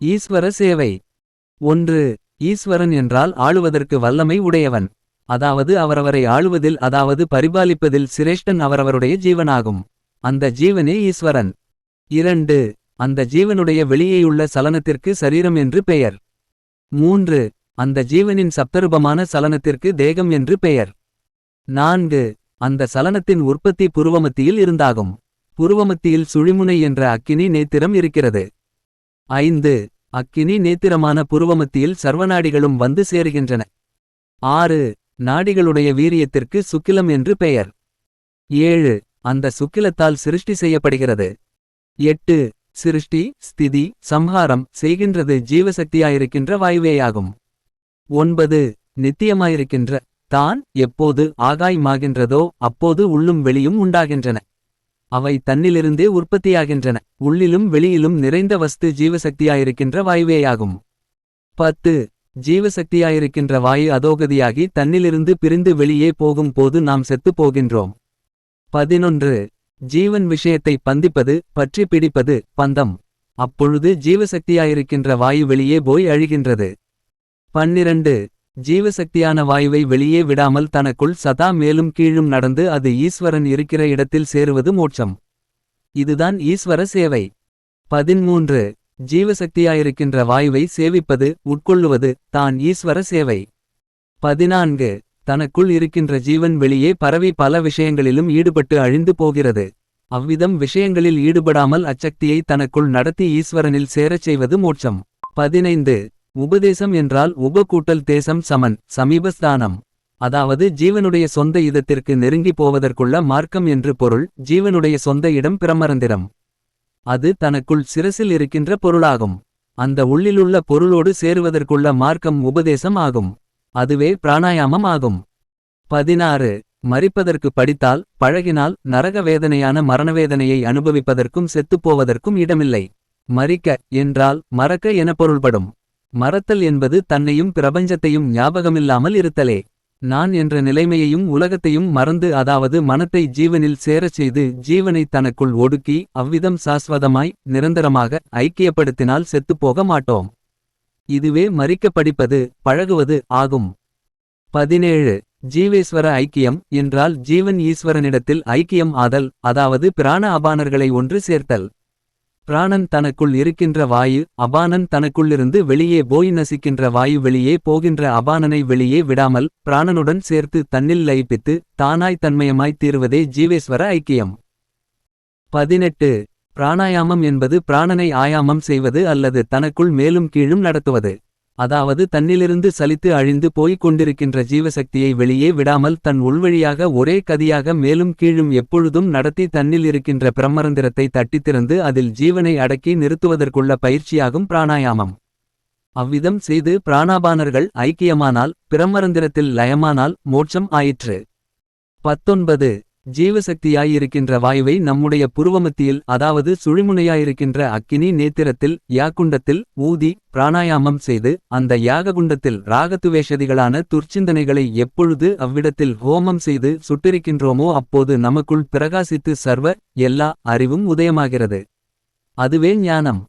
ஈஸ்வர சேவை. ஒன்று ஈஸ்வரன் என்றால் ஆளுவதற்கு வல்லமை உடையவன். அதாவது அவரவரை ஆளுவதில் அதாவது பரிபாலிப்பதில் சிரேஷ்டன் அவரவருடைய ஜீவனாகும். அந்த ஜீவனே ஈஸ்வரன். இரண்டு அந்த ஜீவனுடைய வெளியேயுள்ள சலனத்திற்கு சரீரம் என்று பெயர். மூன்று அந்த ஜீவனின் சப்தரூபமான சலனத்திற்கு தேகம் என்று பெயர். நான்கு அந்த சலனத்தின் உற்பத்தி புருவமத்தியில் இருந்தாகும். புருவமத்தியில் சுழிமுனை என்ற அக்கினி நேத்திரம் இருக்கிறது. ஐந்து அக்கினி நேத்திரமான புருவமத்தியில் சர்வநாடிகளும் வந்து சேருகின்றன. ஆறு நாடிகளுடைய வீரியத்திற்கு சுக்கிலம் என்று பெயர். ஏழு அந்த சுக்கிலத்தால் சிருஷ்டி செய்யப்படுகிறது. எட்டு சிருஷ்டி ஸ்திதி சம்ஹாரம் செய்கின்றது ஜீவசக்தியாயிருக்கின்ற வாயுவேயாகும். ஒன்பது நித்தியமாயிருக்கின்ற தான் எப்போது ஆகாயமாகின்றதோ அப்போது உள்ளும் வெளியும் உண்டாகின்றன. அவை தன்னிலிருந்தே உற்பத்தியாகின்றன. உள்ளிலும் வெளியிலும் நிறைந்த வஸ்து ஜீவசக்தியாயிருக்கின்ற வாயுவேயாகும். பத்து. ஜீவசக்தியாயிருக்கின்ற வாயு அதோகதியாகி தன்னிலிருந்து பிரிந்து வெளியே போகும் போது நாம் செத்துப் போகின்றோம். பதினொன்று. ஜீவன் விஷயத்தை பந்திப்பது பற்றி பிடிப்பது பந்தம். அப்பொழுது ஜீவசக்தியாயிருக்கின்ற வாயு வெளியே போய் அழிகின்றது. பன்னிரண்டு. ஜீவசக்தியான வாயுவை வெளியே விடாமல் தனக்குள் சதா மேலும் கீழும் நடந்து அது ஈஸ்வரன் இருக்கிற இடத்தில் சேருவது மோட்சம். இதுதான் ஈஸ்வர சேவை. பதிமூன்று ஜீவசக்தியாயிருக்கின்ற வாயுவை சேவிப்பது உட்கொள்ளுவது தான் ஈஸ்வர சேவை. பதினான்கு. தனக்குள் இருக்கின்ற ஜீவன் வெளியே பரவி பல விஷயங்களிலும் ஈடுபட்டு அழிந்து போகிறது. அவ்விதம் விஷயங்களில் ஈடுபடாமல் அச்சக்தியை தனக்குள் நடத்தி ஈஸ்வரனில் சேரச் செய்வது மோட்சம். பதினைந்து. உபதேசம் என்றால் உப கூட்டல் தேசம் சமன் சமீபஸ்தானம். அதாவது ஜீவனுடைய சொந்த இதத்திற்கு நெருங்கி போவதற்குள்ள மார்க்கம் என்று பொருள் ஜீவனுடைய சொந்த இடம் பிரமரந்திரம் அது தனக்குள் சிரசில் இருக்கின்ற பொருளாகும். அந்த உள்ளிலுள்ள பொருளோடு சேருவதற்குள்ள மார்க்கம் உபதேசம் ஆகும். அதுவே பிராணாயாமம் ஆகும். பதினாறு. மறிப்பதற்கு படித்தால் பழகினால் நரக வேதனையான மரணவேதனையை அனுபவிப்பதற்கும் செத்துப்போவதற்கும் இடமில்லை. மறிக்க என்றால் மறக்க என பொருள்படும். மறத்தல் என்பது தன்னையும் பிரபஞ்சத்தையும் ஞாபகமில்லாமல் இருத்தலே. நான் என்ற நிலைமையையும் உலகத்தையும் மறந்து அதாவது மனத்தை ஜீவனில் சேரச் செய்து ஜீவனை தனக்குள் ஒடுக்கி அவ்விதம் சாஸ்வதமாய் நிரந்தரமாக ஐக்கியப்படுத்தினால் செத்துப்போக மாட்டோம். இதுவே மறிக்க படிப்பது பழகுவது ஆகும். பதினேழு. ஜீவேஸ்வர ஐக்கியம் என்றால் ஜீவன் ஈஸ்வரனிடத்தில் ஐக்கியம் ஆதல் அதாவது பிராண அபானர்களை ஒன்று சேர்த்தல். பிராணன் தனக்குள் இருக்கின்ற வாயு அபானன் தனக்குள்ளிருந்து வெளியே போய் நசிக்கின்ற வாயு வெளியே போகின்ற அபானனை வெளியே விடாமல் பிராணனுடன் சேர்த்து தன்னில் லயிப்பித்து தானாய் தன்மயமாய் தீர்வதே ஜீவேஸ்வர ஐக்கியம். பதினெட்டு. பிராணாயாமம் என்பது பிராணனை ஆயாமம் செய்வது அல்லது தனக்குள் மேலும் கீழும் நடத்துவது. அதாவது தன்னிலிருந்து சலித்து அழிந்து போய்க் கொண்டிருக்கின்ற ஜீவசக்தியை வெளியே விடாமல் தன் உள்வழியாக ஒரே கதியாக மேலும் கீழும் எப்பொழுதும் நடத்தி தன்னில் இருக்கின்ற பிரம்மரந்திரத்தை தட்டித்திறந்து அதில் ஜீவனை அடக்கி நிறுத்துவதற்குள்ள பயிற்சியாகும் பிராணாயாமம். அவ்விதம் செய்து பிராணாபானர்கள் ஐக்கியமானால் பிரம்மரந்திரத்தில் லயமானால் மோட்சம் ஆயிற்று. பத்தொன்பது. ஜீவசக்தியாயிருக்கின்ற வாயுவை நம்முடைய புருவமத்தியில் அதாவது சுழிமுனையாயிருக்கின்ற அக்கினி நேத்திரத்தில் யாக்குண்டத்தில் ஊதி பிராணாயாமம் செய்து அந்த யாககுண்டத்தில் ராகத்துவேஷதிகளான துர்ச்சிந்தனைகளை எப்பொழுது அவ்விடத்தில் ஹோமம் செய்து சுட்டிருக்கின்றோமோ அப்போது நமக்குள் பிரகாசித்து சர்வ எல்லா அறிவும் உதயமாகிறது. அதுவே ஞானம்.